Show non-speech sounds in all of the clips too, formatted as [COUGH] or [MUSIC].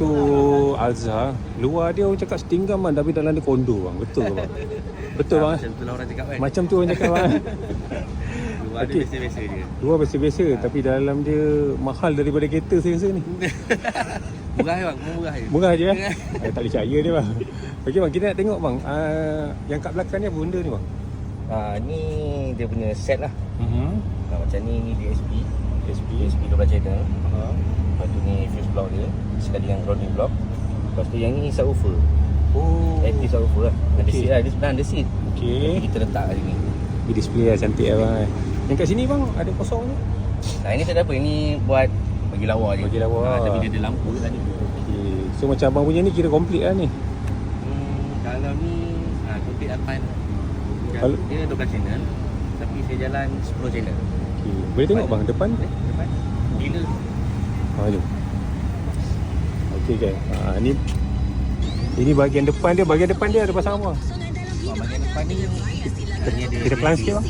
tu Alza Luar dia orang cakap setinggan bang Tapi dalam dia kondo bang Betul ke bang? Betul bang eh? Macam tu lah orang cakap kan. Macam tu orang cakap bang Luar Okey. dia biasa-biasa je. Luar biasa-biasa Tapi dalam dia Mahal daripada kereta saya rasa ni [LAUGHS] Murah je bang, murah je. Murah je eh? [LAUGHS] eh Tak boleh percaya dia bang Okey bang kita nak tengok bang uh, Yang kat belakang ni apa benda ni bang? Ah, ni dia punya set lah. Uh-huh. Ah, macam ni ni DSP. SP DSP 12 channel. uh-huh. Lepas tu ni fuse block dia sekali dengan grounding block. Lepas tu yang ni subwoofer. Oh Active subwoofer lah. Ada Okey. seat lah. Dia sebenarnya ada seat. Okey Tapi kita letak kat sini. Di display lah cantik lah bang Yang kat sini bang Ada kosong ni Nah ini tak ada apa. Ini buat bagi lawa je. Bagi lawa. Ah, tapi dia ada lampu kat tadi. Okey So macam abang punya ni kira komplit lah ni Hmm, kalau ni ah, complete Alpine. Kalau- Dia 12 channel. Tapi saya jalan 10 channel. Okey Boleh tengok bang depan Eh, Depan. Bila? Ha jom. Okey kan. Ha ni ini bahagian depan dia, bahagian depan dia ada pasang apa? Oh, bahagian depan ni ada Kita pelan sikit bang.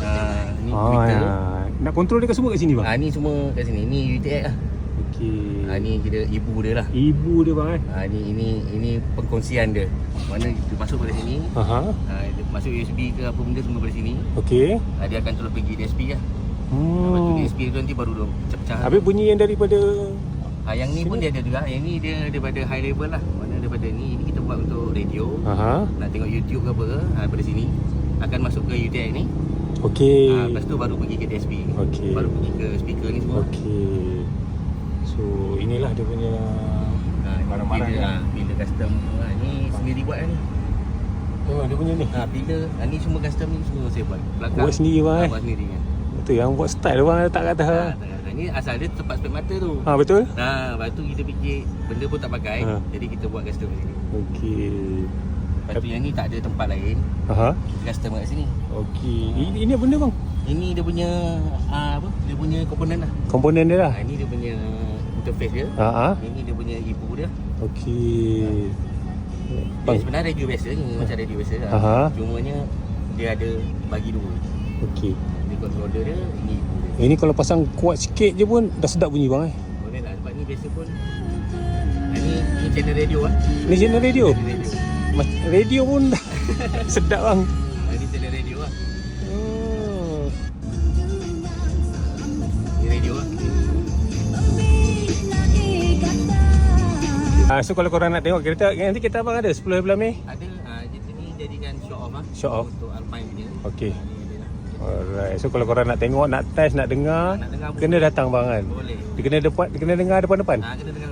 Ah, ni Twitter. ya. Nak kontrol dia semua kat sini bang? Ah ni semua kat sini. Ni UTX lah. Okey. Ah ni kira ibu dia lah. Ibu dia bang eh. Ah ni ini ini perkongsian dia. Mana kita masuk pada sini, Aha. ah, dia masuk USB ke apa benda semua pada sini. Okey. Ah, dia akan terus pergi DSP lah. Lepas tu Hmm. DSP tu nanti baru dia pecah-pecah. Habis bunyi yang daripada Ah, yang ni pun Sini. dia ada juga. Yang ni dia daripada high level lah. Mana daripada ni, ini kita buat untuk radio. Aha. Nak tengok YouTube ke apa ke, ah, daripada sini akan masuk ke UTX ni. Okey. Ah, lepas tu baru pergi ke DSP. Okey. Baru pergi ke speaker ni semua. Okey. So inilah dia punya Barang-barang bila, ah, bila custom ah, ni sendiri buat kan ni. Oh, dia punya ni. Ah, bila ah, ni semua custom ni semua saya buat. Belakang. Buat sendiri bang eh. Buat sendiri kan. Betul yang buat style bang letak kat atas. Ah, tak Ni asal dia tempat spek mata tu. ha, betul? Nah, lepas tu kita fikir benda pun tak pakai. Ha. Jadi kita buat custom kat sini. Okey. Lepas tu yang ni tak ada tempat lain. Aha. Custom kat sini. Okey. Ini, ini benda bang? Ini dia punya ah, apa? Dia punya komponen lah. Komponen dia lah. Ah, ini dia punya interface dia. Ha ah. Ini dia punya ibu dia. Okey. Bang. Bang. sebenarnya radio biasa ni macam radio biasa lah. Aha. Cumanya dia ada bagi dua. Okey. Ini controller dia, ini. Ini kalau pasang kuat sikit je pun dah sedap bunyi bang eh. Boleh lah sebab ni biasa pun Ah, Ni, ni channel radio lah Ni channel radio. Channel radio Mas- Radio pun dah [LAUGHS] sedap bang. Ah, Ni channel radio. Ni radio lah Ah, so kalau korang nak tengok kereta nanti kita abang ada 10 bulan Mei. Ada ah, Di sini jadikan show off lah Show off. Untuk Alpine punya Okey. Alright. So kalau korang nak tengok, nak test, nak dengar, Nak dengar kena datang bang kan. Boleh Dia kena depan, dia kena dengar depan-depan. Ah, Kena dengar